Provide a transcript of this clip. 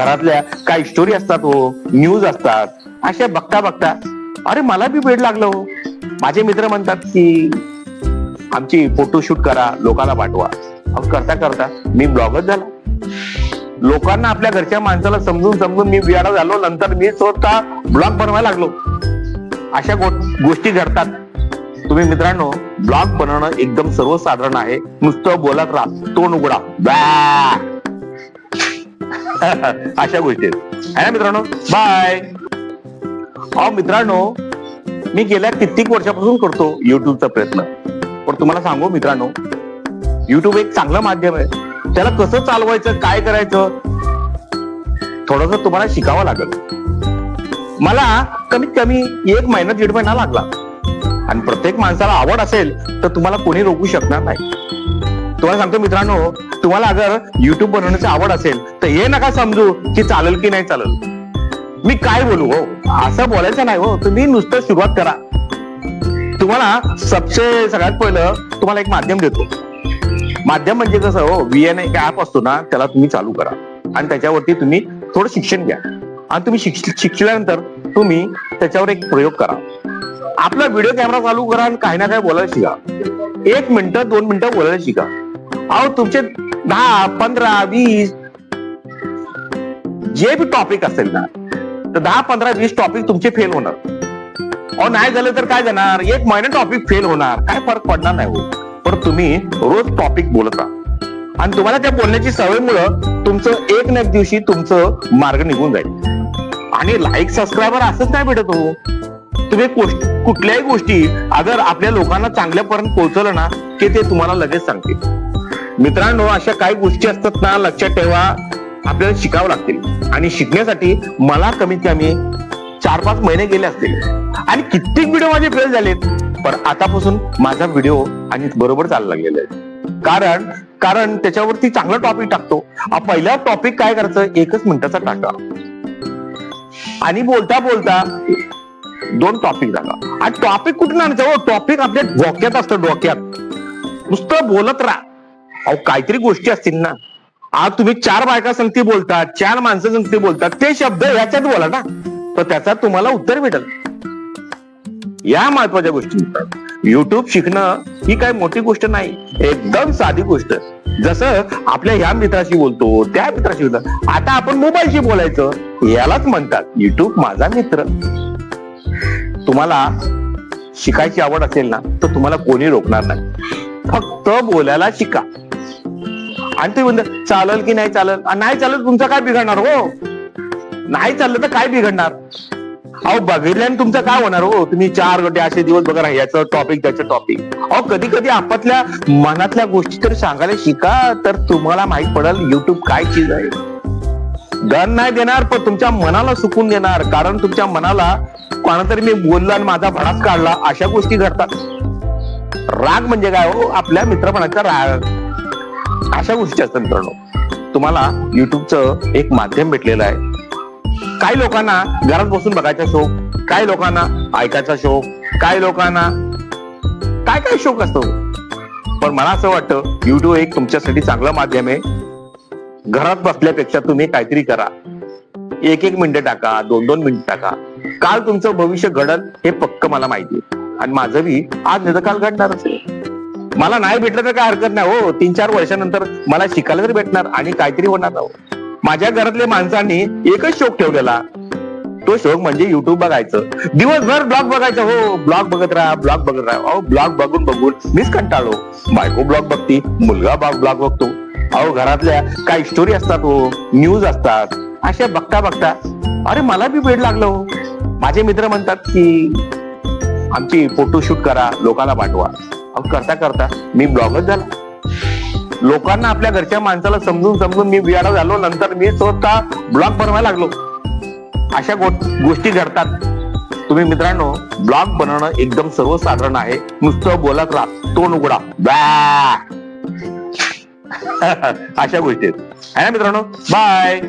घरातल्या काही स्टोरी असतात हो न्यूज असतात. अशा बघता बघता अरे मला बी वेळ लागलं हो. माझे मित्र म्हणतात की आमची फोटोशूट करा लोकांना पाठवा. अहो, करता करता मी ब्लॉगच झाला. लोकांना आपल्या घरच्या माणसाला समजून समजून मी बियाडा झालो नंतर मी स्वतः ब्लॉग बनवायला लागलो. अशा गो- गोष्टी घडतात. तुम्ही मित्रांनो ब्लॉग बनवणं एकदम सर्वसाधारण आहे. नुसतं बोलत राहा तोंड उघडा. अशा गोष्टी आहेत. है ना मित्रांनो? बाय अहो मित्रांनो मी गेल्या कित्येक वर्षापासून करतो युट्यूबचा प्रयत्न. पण तुम्हाला सांगू मित्रांनो युट्यूब एक चांगलं माध्यम आहे. त्याला कसं चालवायचं काय करायचं थोडस तुम्हाला शिकावं लागेल. मला कमीत कमी एक महिना दीड महिना लागला. आणि प्रत्येक माणसाला आवड असेल तर तुम्हाला कोणी रोखू शकणार नाही. तुम्हाला सांगतो मित्रांनो तुम्हाला अगर युट्यूब बनवण्याची आवड असेल तर हे नका समजू की चालेल की नाही चालेल. मी काय बोलू हो? असं बोलायचं नाही हो? तुम्ही नुसतं सुरुवात करा. तुम्हाला सबसे सगळ्यात पहिलं तुम्हाला एक माध्यम देतो. माध्यम म्हणजे कसं हो? व्हीएन एक ऍप असतो ना त्याला तुम्ही चालू करा. आणि त्याच्यावरती तुम्ही थोडं शिक्षण घ्या. आणि तुम्ही शिकल्यानंतर तुम्ही त्याच्यावर एक प्रयोग करा. आपला व्हिडिओ कॅमेरा चालू करा आणि काही ना काही बोलायला शिका. एक मिनिटं दोन मिनिटं बोलायला शिका. अहो तुमचे दहा पंधरा वीस. जे बी टॉपिक असेल ना तर दहा पंधरा वीस टॉपिक तुमचे फेल होणार. अहो नाही झालं तर काय जाणार एक महिना टॉपिक फेल होणार. काय फरक पडणार नाही हो. पण तुम्ही रोज टॉपिक बोलत राहा. आणि तुम्हाला त्या बोलण्याची सवयमुळं तुमचं एक ना एक दिवशी तुमचं मार्ग निघून जाईल. आणि लाईक सबस्क्रायबर असंच नाही भेटत हो. तुम्ही कुठल्याही गोष्टी अगर आपल्या लोकांना चांगल्यापर्यंत पोहोचवलं ना की ते तुम्हाला लगेच सांगतील. मित्रांनो अशा काही गोष्टी असतात ना लक्षात ठेवा. आपल्याला शिकावं लागतील. आणि शिकण्यासाठी मला कमीत कमी चार पाच महिने गेले असतील. आणि कित्येक व्हिडिओ माझे फेल झालेत. पण आतापासून माझा व्हिडिओ आणि बरोबर चालला लागलेला आहे कारण कारण त्याच्यावरती चांगला टॉपिक टाकतो. पहिला टॉपिक काय करायचं? एकच मिनिटाचा टाका. आणि बोलता बोलता दोन टॉपिक टाका. आणि टॉपिक कुठून आणायचं? हो टॉपिक आपल्या डोक्यात असतं डोक्यात. नुसतं बोलत राहा. अहो काहीतरी गोष्टी असतील ना. आज तुम्ही चार बायका संगती बोलतात चार माणसं संगती बोलतात ते शब्द याच्यात बोला ना. तर त्याचा तुम्हाला उत्तर भेटल. या महत्त्वाच्या गोष्टी. युट्यूब शिकणं ही काय मोठी गोष्ट नाही एकदम साधी गोष्ट. जसं आपल्या ह्या मित्राशी बोलतो त्या मित्राशी बोलतो. आता आपण मोबाईलशी बोलायचं यालाच म्हणतात युट्यूब माझा मित्र. तुम्हाला शिकायची आवड असेल ना तर तुम्हाला कोणी रोखणार नाही. फक्त बोलायला शिका. आणि ते म्हणतात चालल की नाही चालल? नाही चालल तुमचं काय बिघडणार हो? नाही चाललं तर काय बिघडणार? अहो बघितल्याने तुमचं काय होणार हो? तुम्ही चार गटे असे दिवस बघा याचं टॉपिक त्याचं टॉपिक अहो कधी कधी आपल्या मनातल्या गोष्टी तर सांगायला शिका तर तुम्हाला माहीत पडेल युट्यूब काय चीज आहे? दन नाही देणार पण तुमच्या मनाला सुकून देणार. कारण तुमच्या मनाला कोणातरी मी बोलला आणि माझा भडास काढला अशा गोष्टी घडतात. राग म्हणजे काय हो? आपल्या मित्रपणाचा राग. अशा गोष्टी असतात मित्रांनो. तुम्हाला युट्यूबचं एक माध्यम भेटलेलं आहे. काही लोकांना घरात बसून बघायचा शौक काही लोकांना ऐकायचा शौक काही लोकांना काय काय शौक असतो? पण मला असं वाटतं युट्यूब एक तुमच्यासाठी चांगलं माध्यम आहे. घरात बसल्यापेक्षा तुम्ही काहीतरी करा. एक एक मिनिटं टाका दोन दोन मिनिटं टाका. काल तुमचं भविष्य घडल हे पक्क मला माहिती आहे. आणि माझं बी आज नाही तर काल घडणारच आहे. मला नाही भेटलं तर काय हरकत नाही हो. तीन चार वर्षानंतर मला शिकायला तरी भेटणार आणि काहीतरी होणार ना हो. माझ्या घरातल्या माणसांनी एकच शोक ठेवलेला. तो शोक म्हणजे युट्यूब बघायचं. दिवसभर ब्लॉग बघायचं हो. ब्लॉग बघत राहा ब्लॉग बघत राहा. अहो ब्लॉग बघून बघून मीच कंटाळलो बायको ब्लॉग बघती मुलगा ब्लॉग बघतो. अहो घरातल्या काही स्टोरी असतात हो. न्यूज असतात. अशा बघता बघता अरे मला बी वेळ लागलो हो. माझे मित्र म्हणतात की आमची फोटोशूट करा लोकांना पाठवा. करता करता. मी ब्लॉगच झाला. लोकांना आपल्या घरच्या माणसाला समजून समजून मी बियाडा झालो नंतर मी स्वतः ब्लॉग बनवायला लागलो. अशा गोष्टी घडतात. तुम्ही मित्रांनो ब्लॉग बनवणं एकदम सर्वसाधारण आहे. नुसतं बोलत राहा. तोंड उघडा. अशा गोष्टी आहेत. है ना मित्रांनो? बाय.